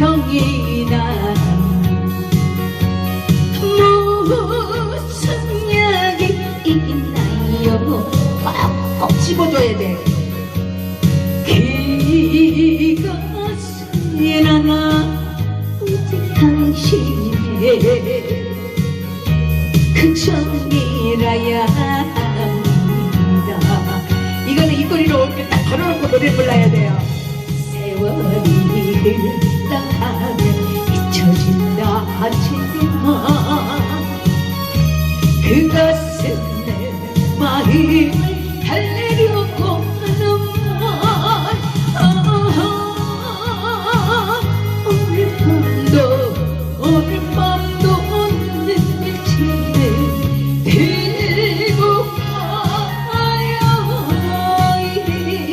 병이 나 무슨 약이 있나요 꼭 집어줘야 돼. 그것은 하나 오직 당신의 그 정이라야 합니다. 이거는 입꼬리로 이렇게 딱 걸어놓고 노래 불러야 그 가슴에 마음을 달래.